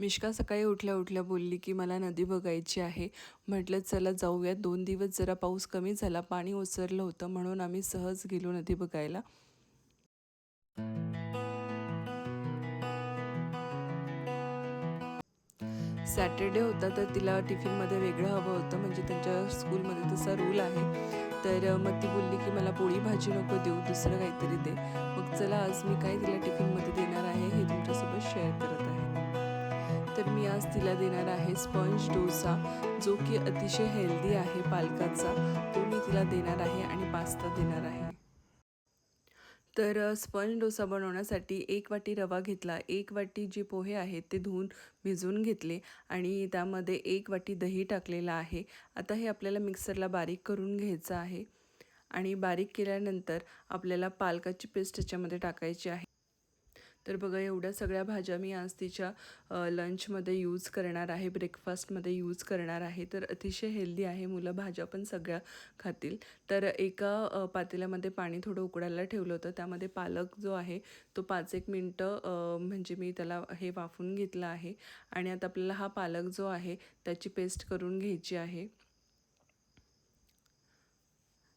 मिश्का सकाळी उठल्या उठल्या बोलली की मला नदी बघायची आहे. म्हटलं चला जाऊयात. दोन दिवस जरा पाऊस कमी झाला. पाणी ओसरलं होतं म्हणून आम्ही सहज गेलो नदी बघायला. सॅटर्डे होता तर तिला टिफिनमध्ये वेगळं हवं होतं. म्हणजे त्यांच्या स्कूलमध्ये तसा रूल आहे. तर मग ती बोलली की मला पोळी भाजी नको देऊ. दुसरं काहीतरी दे. मग चला आज मी काय तिला टिफिनमध्ये देणार आहे हे तुमच्यासोबत शेअर करत तर मी आज तिला देणार आहे स्पंज डोसा जो की अतिशय हेल्दी आहे पालकाचा. तो मी तिला देणार आहे आणि पास्ता देणार आहे. तर स्पंज डोसा बनवण्यासाठी एक वाटी रवा घेतला. एक वाटी जे पोहे आहेत ते धुवून भिजवून घेतले आणि त्यामध्ये एक वाटी दही टाकलेला आहे. आता हे आपल्याला मिक्सरला बारीक करून घ्यायचं आहे आणि बारीक केल्यानंतर आपल्याला पालकाची पेस्ट त्याच्यामध्ये टाकायची आहे. तर बघा एवढ्या सगळ्या भाज्या मी आज तिच्या लंचमध्ये यूज करणार आहे ब्रेकफास्टमध्ये यूज करणार आहे. तर अतिशय हेल्दी आहे मुलं भाज्या पण सगळ्या खातील. तर एका पातेल्यामध्ये पाणी थोडं उकडायला ठेवलं होतं. त्यामध्ये पालक जो आहे तो पाच एक मिनटं म्हणजे मी त्याला हे वाफून घेतलं आहे. आणि आता आपल्याला हा पालक जो आहे त्याची पेस्ट करून घ्यायची आहे.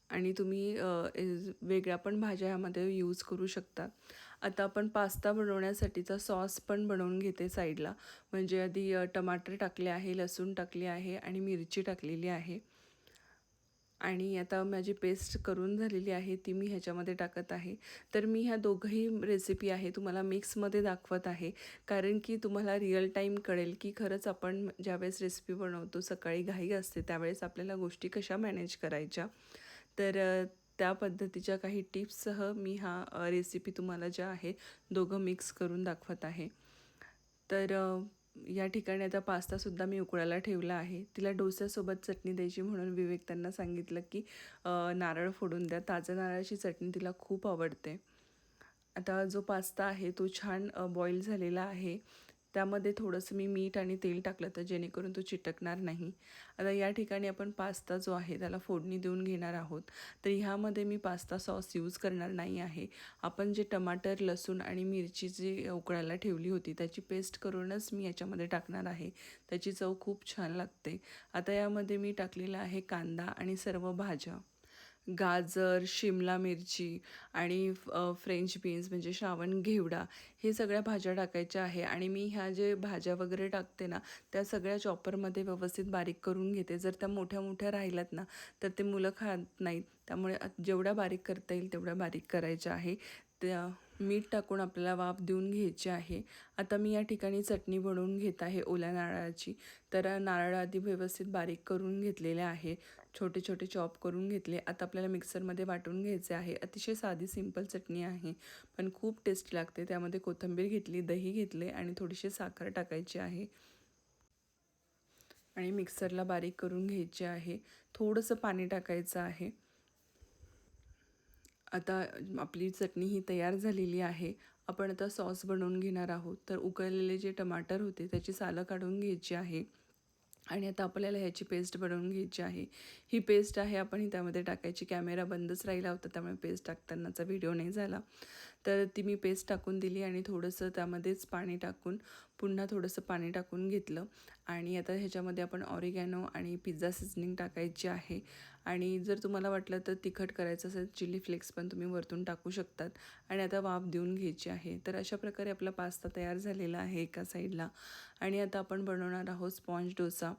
आणि तुम्ही वेगळ्या पण भाज्या ह्यामध्ये यूज करू शकता. आता आपण पास्ता बनवण्यासाठीचा सॉस पण बनवून घेते साईडला. म्हणजे आधी टमाटर टाकले आहे लसूण टाकले आहे आणि मिरची टाकलेली आहे. आणि आता माझी पेस्ट करून झालेली आहे ती मी ह्याच्यामध्ये टाकत आहे. तर मी ह्या दोघंही रेसिपी आहे तुम्हाला मिक्समध्ये दाखवत आहे. कारण की तुम्हाला रिअल टाईम कळेल की खरंच आपण ज्यावेळेस रेसिपी बनवतो सकाळी घाई असते त्यावेळेस आपल्याला गोष्टी कशा मॅनेज करायच्या. तर त्या पद्धतीच्या काही टिप्ससह मी हा रेसिपी तुम्हाला ज्या आहे दोघं मिक्स करून दाखवत आहे. तर या ठिकाणी आता पास्तासुद्धा मी उकळायला ठेवला आहे. तिला डोस्यासोबत चटणी द्यायची म्हणून विवेक त्यांना सांगितलं की नारळ फोडून द्या. ताजं नारळाची चटणी तिला खूप आवडते. आता जो पास्ता आहे तो छान बॉईल झालेला आहे. त्यामध्ये थोडंसं मी मीठ आणि तेल टाकलं तर जेणेकरून तो चिटकणार नाही. आता या ठिकाणी आपण पास्ता जो आहे त्याला फोडणी देऊन घेणार आहोत. तर ह्यामध्ये मी पास्ता सॉस यूज करणार नाही आहे. आपण जे टमाटर लसूण आणि मिरची जी उकळायला ठेवली होती त्याची पेस्ट करूनच मी याच्यामध्ये टाकणार आहे. त्याची चव खूप छान लागते. आता यामध्ये मी टाकलेला आहे कांदा आणि सर्व भाज्या. गाजर शिमला मिरची आणि फ्रेंच बीन्स म्हणजे श्रावण घेवडा हे सगळ्या भाज्या टाकायच्या आहे आणि मी ह्या जे भाज्या वगैरे टाकते ना त्या सगळ्या चॉपरमध्ये व्यवस्थित बारीक करून घेते. जर त्या मोठ्या मोठ्या राहिल्यात ना तर ते मुलं खात नाहीत. त्यामुळे जेवढ्या बारीक करता येईल तेवढ्या बारीक करायच्या आहे. त्या मीठ टाकून आपल्याला वाफ देऊन घ्यायची आहे. आता मी या ठिकाणी चटणी बनवून घेत आहे ओल्या नारळाची. तर नारळ आधी व्यवस्थित बारीक करून घेतलेले आहे. छोटे छोटे चॉप करून घेतले. आता आपल्याला मिक्सरमध्ये वाटून घ्यायचे आहे. अतिशय साधी सिंपल चटणी आहे पण खूप टेस्ट लागते. त्यामध्ये कोथिंबीर घेतली दही घेतले आणि थोडीशी साखर टाकायची आहे. आणि मिक्सरला बारीक करून घ्यायचे आहे. थोडंसं पाणी टाकायचं आहे. आता आपली चटणी ही तयार झालेली आहे. आपण आता सॉस बनवून घेणार आहोत. तर उकळलेले जे टमाटर होते त्याची सालं काढून घ्यायची आहे. आणि आता आपल्याला ह्याची पेस्ट बनवून घ्यायची आहे. ही पेस्ट आहे आपण ही त्यामध्ये टाकायची. कॅमेरा बंदच राहिला होता त्यामुळे पेस्ट टाकतानाचा व्हिडिओ नाही झाला. तर ती मी पेस्ट टाकून दिली आणि थोडंसं त्यामध्येच पाणी टाकून पुन्हा थोडंसं पाणी टाकून घेतलं. आणि आता ह्याच्यामध्ये आपण ऑरिगॅनो आणि पिझ्झा सिझनिंग टाकायची आहे. आणि जर तुम्हाला वाटलं तर तिखट करायचं असेल चिली फ्लेक्स पण तुम्ही वरतून टाकू शकतात. आणि आता वाफ देऊन घ्यायची आहे. तर अशा प्रकारे आपला पास्ता तयार झालेला आहे एका साईडला. आणि आता आपण बनवणार आहोत स्पॉन्ज डोसा.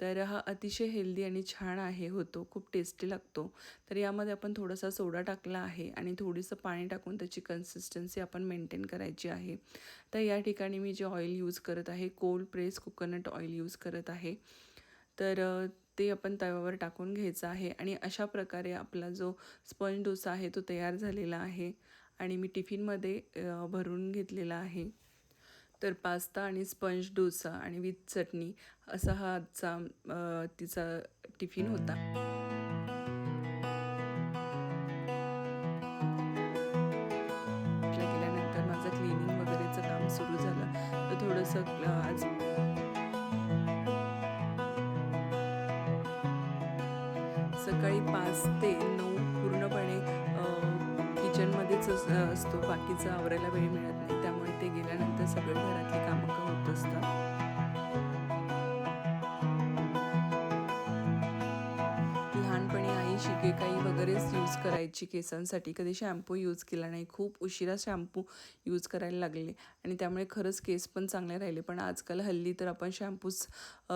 तर हा अतिशय हेल्दी आणि छान आहे होतो. खूप टेस्टी लागतो. तर यामध्ये आपण थोडासा सोडा टाकला आहे आणि थोडंसं पाणी टाकून त्याची कन्सिस्टन्सी आपण मेंटेन करायची आहे. तर या ठिकाणी मी जे ऑइल यूज करत आहे cold press coconut oil use करत आहे तर ते आपण तव्यावर टाकून घ्यायचं आहे आणि अशा प्रकारे आपला जो स्पंज डोसा आहे तो तयार झालेला आहे आणि मी टिफिनमध्ये भरून घेतलेला आहे. तर पास्ता आणि स्पंज डोसा आणि विथ चटणी असा हा आजचा तिचा टिफिन होता. गेल्यानंतर माझं क्लिनिंग वगैरेचं काम सुरू झालं. तर थोडंसं आज सकाळी पाच ते नऊ पूर्णपणे किचनमध्येच असतो. बाकीचा आवरायला वेळ मिळत नाही त्यामुळे ते गेल्यानंतर सगळे घरातली कामं होत योग्य काही वगैरेच यूज करायची केसांसाठी कधी शॅम्पू यूज केला नाही खूप उशिरा शॅम्पू यूज करायला लागले. आणि त्यामुळे खरंच केस पण चांगले राहिले. पण आजकाल हल्ली तर आपण शॅम्पूच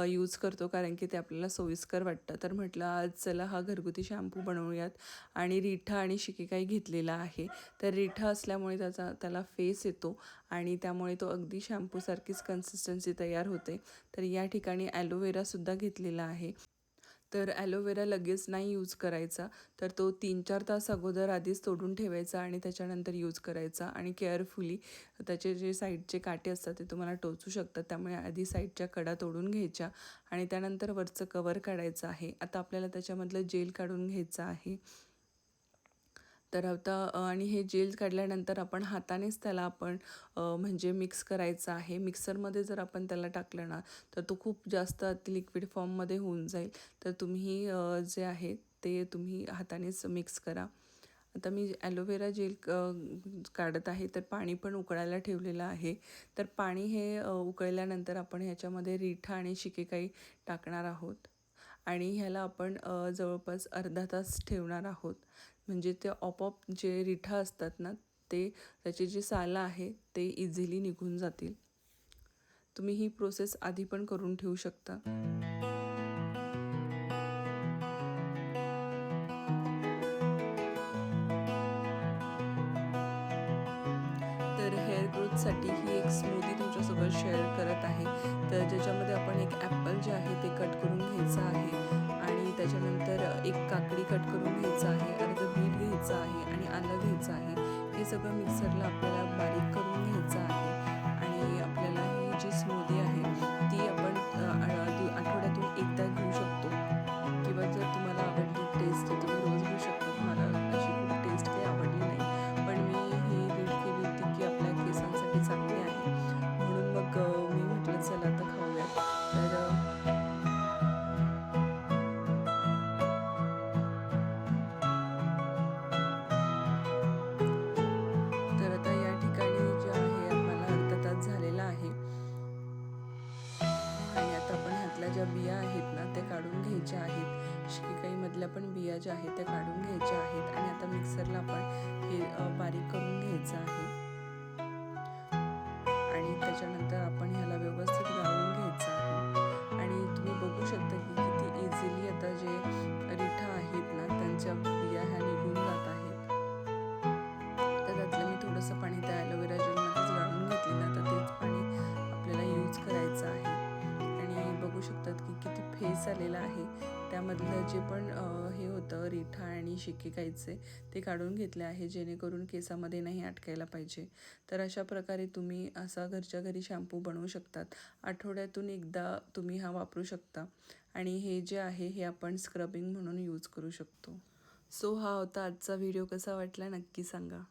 यूज करतो कारण की ते आपल्याला सोयीस्कर वाटतं. तर म्हटलं आज चला हा घरगुती शॅम्पू बनवूयात. आणि रिठा आणि शिकेकाई घेतलेला आहे. तर रिठा असल्यामुळे त्याचा त्याला फेस येतो. आणि त्यामुळे तो अगदी शॅम्पूसारखीच कन्सिस्टन्सी तयार होते. तर या ठिकाणी ॲलोवेरासुद्धा घेतलेला आहे. तर ॲलोवेरा लगेच नाही यूज करायचा. तर तो तीन चार तास अगोदर आधीच तोडून ठेवायचा आणि त्याच्यानंतर यूज करायचा. आणि केअरफुली त्याचे जे साईडचे काटे असतात ते तुम्हाला टोचू शकतात. त्यामुळे आधी साईडच्या कडा तोडून घ्यायच्या आणि त्यानंतर वरचं कवर काढायचं आहे. आता आपल्याला त्याच्यामधलं जेल काढून घ्यायचं आहे. तर आता आणि हे जेल काढल्यानंतर आपण हातानेच त्याला आपण म्हणजे मिक्स करायचं आहे. मिक्सरमध्ये जर आपण त्याला टाकलं ना तर तो खूप जास्त लिक्विड फॉर्ममध्ये होऊन जाईल. तर तुम्ही जे आहे ते तुम्ही हातानेच मिक्स करा. आता मी ॲलोवेरा जेल काढत आहे तर पाणी पण उकळायला ठेवलेलं आहे. तर पाणी हे उकळल्यानंतर आपण ह्याच्यामध्ये रिठा आणि शिकेकाई टाकणार आहोत. आणि ह्याला आपण जवळपास अर्धा तास ठेवणार आहोत. म्हणजे ते ऑपॉप जे रिठा असतात ना ते त्याचे जे सालं आहे ते इझिली निघून जातील. तुम्ही ही प्रोसेस आधी पण करून ठेवू शकता. हेअर ही एक स्मूदी तुमच्यासोबत शेअर करत आहे. तर ज्याच्यामध्ये आपण एक ॲपल जे आहे ते कट करून घ्यायचं आहे आणि त्याच्यानंतर एक काकडी कट करून घ्यायचं आहे अर्ध बीट घ्यायचं आहे आणि आलं घ्यायचं आहे. हे सगळं मिक्सरला आपल्याला बारीक करून घ्यायचं आहे. आणि आपल्याला ही जी स्मूदी आहे गोळ्या ज्या आहेत त्या काढून घ्यायच्या आहेत आणि आता मिक्सरला आपण हे बारीक करून घ्यायचं आहे. आणि त्याच्यानंतर आपण ह्याला व्यवस्थित गाळून घ्यायचं आहे. आणि तुम्ही बघू शकता की किती इझिली आता जे रिठा आहेत ना त्यांच्या बिया ह्या निघून जात आहेत. तर त्यातलं मी थोडंसं पाणी त्या ॲलोवेरा जेलमध्येच गाळून घेतलेलं आता तेच पाणी आपल्याला यूज करायचं आहे. आणि बघू शकतात की किती फेस आलेला आहे. त्यामधलं जे पण हे होतं रिठा आणि शिकेकाईचे ते काढून घेतले आहे जेणेकरून केसामध्ये नाही अटकायला पाहिजे. तर अशा प्रकारे तुम्ही असा घरच्या घरी शॅम्पू बनवू शकतात. आठवड्यातून एकदा तुम्ही हा वापरू शकता. आणि हे जे आहे हे आपण स्क्रबिंग म्हणून यूज करू शकतो. सो हा होता आजचा व्हिडिओ. कसा वाटला नक्की सांगा.